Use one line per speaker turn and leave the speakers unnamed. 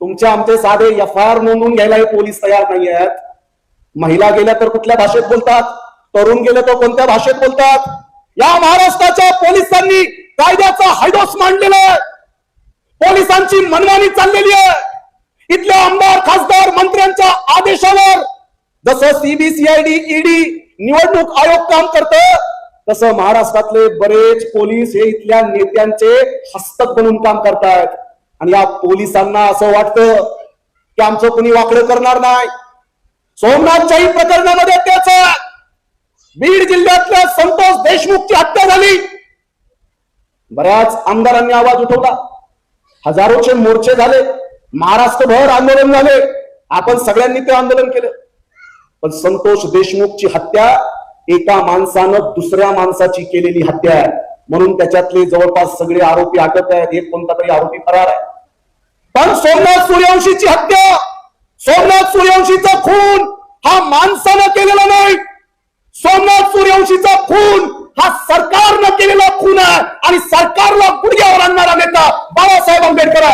तुमचे आमचे साधे एफ आय आर नोंदवून घ्यायला हे पोलीस तयार नाही आहेत महिला गेल्या तर कुठल्या भाषेत बोलतात? तरुण गेले तर कोणत्या भाषेत बोलतात? या महाराष्ट्राच्या पोलिसांनी कायद्याचा हायडोस मांडलेला आहे. पोलिसांची मनमानी चाललेली आहे. इथल्या आमदार खासदार मंत्र्यांच्या आदेशावर जसं सीबीसीआयडी ईडी निवडणूक आयोग काम करतं तसं महाराष्ट्रातले बरेच पोलीस हे इथल्या नेत्यांचे हस्तक बनून काम करतायत. आणि या पोलिसांना असं वाटतं की आमचं कुणी वाकडं करणार नाही. सोमनाथच्याही प्रकरणामध्ये त्याच बीड जिल्ह्यातल्या संतोष देशमुखची हत्या झाली. बऱ्याच आमदारांनी आवाज उठवला. हजारोचे मोर्चे झाले. महाराष्ट्रभर आंदोलन झाले. आपण सगळ्यांनी ते आंदोलन केलं. पण संतोष देशमुखची हत्या एका माणसानं दुसऱ्या माणसाची केलेली हत्या आहे. म्हणून त्याच्यातले जवळपास सगळे आरोपी अटक आहेत एक कोणता तरी आरोपी फरार आहे. पण सोमनाथ सूर्यवंशीची हत्या सोमनाथ सूर्यवंशीचा खून हा माणसानं केलेला नाही. सोमनाथ सूर्यवंशीचा खून हा सरकारनं केलेला खून आहे आणि सरकारला गुडघ्यावर आणणारा नेता बाळासाहेब आंबेडकर आहे.